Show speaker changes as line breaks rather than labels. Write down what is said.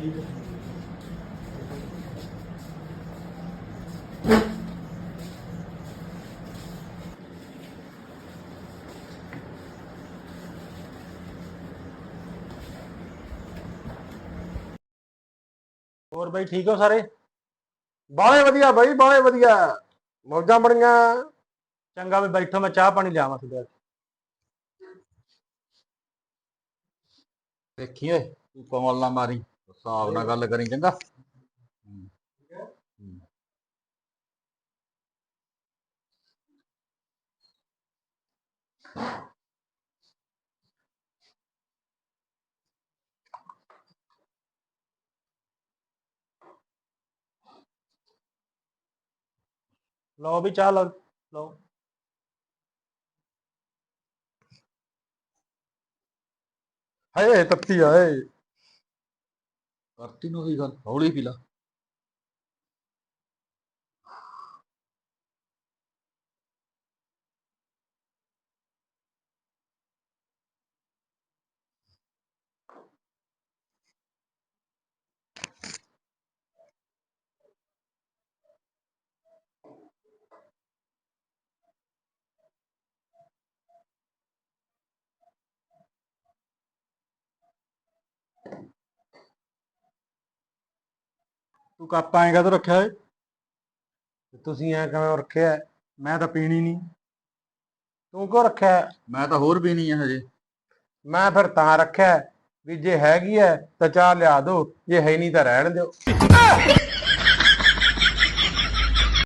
ਠੀਕ ਹੈ ਹੋਰ ਬਾਈ ਠੀਕ ਹੋ ਸਾਰੇ?
ਬਾਲੇ ਵਧੀਆ ਬਾਈ ਬਾਲੇ ਵਧੀਆ। ਮੌਜਾਂ ਬੜੀਆਂ
ਚੰਗਾ ਵੀ ਬੈਠੋ, ਮੈਂ ਚਾਹ ਪਾਣੀ ਲਿਆਵਾਂ ਤੁਹਾਡੇ
ਦੇਖੀਏ ਤੂੰ ਕਮਲ ਨਾ ਮਾਰੀ। ਹਿਸਾਬ ਨਾਲ ਗੱਲ ਕਰੀ ਚੰਗਾ।
ਲਓ ਵੀ ਚਾਹ ਲਓ
ਹਏ ਤੱਤੀ ਆਏ
ਕਰਤੀ ਨੂੰ ਵੀ ਗੱਲ ਹੌਲੀ ਪੀ ਲਾ।
ਤੂੰ ਕੱਪ ਐਂ ਕਦੋਂ ਰੱਖਿਆ ਓਏ?
ਤੇ ਤੁਸੀਂ ਐ ਕਿਵੇਂ ਰੱਖਿਆ?
ਮੈਂ ਤਾਂ ਪੀਣੀ ਨਹੀਂ।
ਤੂੰ ਕਿਉਂ ਰੱਖਿਆ?
ਮੈਂ ਤਾਂ ਹੋਰ ਵੀ ਨਹੀਂ ਆ ਹਜੇ।
ਮੈਂ ਫਿਰ ਤਾਂ ਰੱਖਿਆ ਵੀ ਜੇ ਹੈਗੀ ਐ ਤਾਂ ਚਾਹ ਲਿਆ ਦੋ ਜੇ ਹੈ ਨਹੀਂ ਤਾਂ ਰਹਿਣ ਦਿਓ।